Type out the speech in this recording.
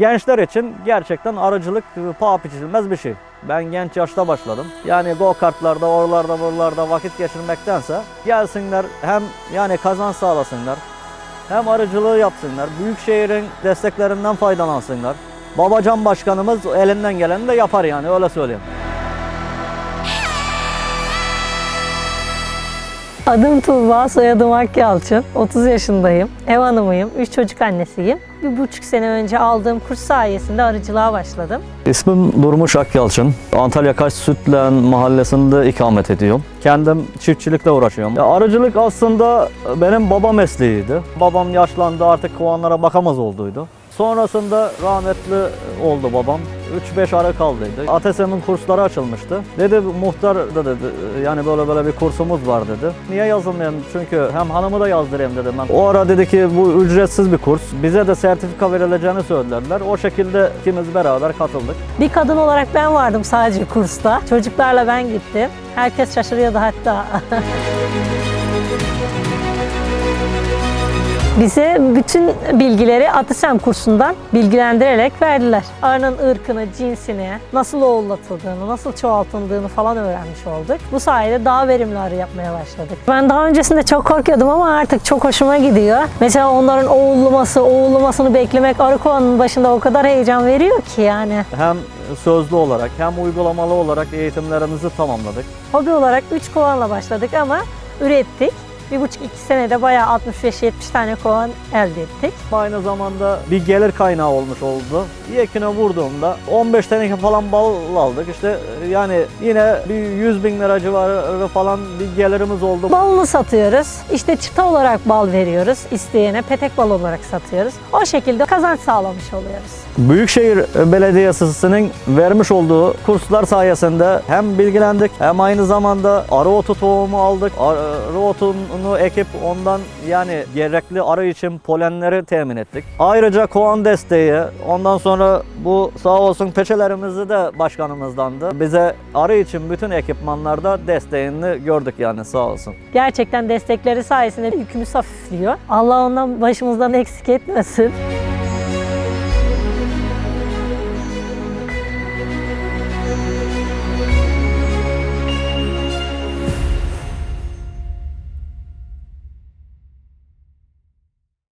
Gençler için gerçekten arıcılık e, paha biçilmez bir şey. Ben genç yaşta başladım. Yani go kartlarda, oralarda, buralarda vakit geçirmektense gelsinler hem yani kazanç sağlasınlar. Hem arıcılığı yapsınlar. Büyükşehir'in desteklerinden faydalansınlar. Babacan başkanımız elinden geleni de yapar yani öyle söyleyeyim. Adım Tuğba, soyadım Akyalçın. 30 yaşındayım. Ev hanımıyım, 3 çocuk annesiyim. Bir buçuk sene önce aldığım kurs sayesinde arıcılığa başladım. İsmim Durmuş Akyalçın. Antalya Kaş Sütlen mahallesinde ikamet ediyorum. Kendim çiftçilikle uğraşıyorum. Ya arıcılık aslında benim baba mesleğiydi. Babam yaşlandı artık kovanlara bakamaz olduydu. Sonrasında rahmetli oldu babam. 3-5 arı kaldıydı. ATSM'in kursları açılmıştı. Dedi muhtar da dedi yani böyle böyle bir kursumuz var dedi. Niye yazılmayayım? Çünkü hem hanımı da yazdırayım dedim ben. O ara dedi ki bu ücretsiz bir kurs. Bize de sertifika verileceğini söylediler. O şekilde ikimiz beraber katıldık. Bir kadın olarak ben vardım sadece kursta. Çocuklarla ben gittim. Herkes şaşırıyordu hatta. Bize bütün bilgileri Atisem kursundan bilgilendirerek verdiler. Arının ırkını, cinsini, nasıl oğullatıldığını, nasıl çoğaltıldığını falan öğrenmiş olduk. Bu sayede daha verimli arı yapmaya başladık. Ben daha öncesinde çok korkuyordum ama artık çok hoşuma gidiyor. Mesela onların oğullaması, oğullamasını beklemek arı kovanın başında o kadar heyecan veriyor ki yani. Hem sözlü olarak hem uygulamalı olarak eğitimlerimizi tamamladık. Hobi olarak 3 kovanla başladık ama ürettik. Bir buçuk iki senede bayağı 65-70 tane kovan elde ettik. Aynı zamanda bir gelir kaynağı olmuş oldu. Yekine vurduğumda 15 teneke falan bal aldık. İşte yani yine bir 100 bin lira civarı falan bir gelirimiz oldu. Balını satıyoruz. İşte çıta olarak bal veriyoruz isteyene. Petek bal olarak satıyoruz. O şekilde kazanç sağlamış oluyoruz. Büyükşehir Belediyesi'nin vermiş olduğu kurslar sayesinde hem bilgilendik hem aynı zamanda arı otu tohumu aldık. Arı otunu ekip ondan yani gerekli arı için polenleri temin ettik. Ayrıca kovan desteği ondan sonra bu sağ olsun peçelerimizi de başkanımızdandı. Bize arı için bütün ekipmanlarda desteğini gördük yani sağ olsun. Gerçekten destekleri sayesinde yükümüz hafifliyor. Allah ondan başımızdan eksik etmesin.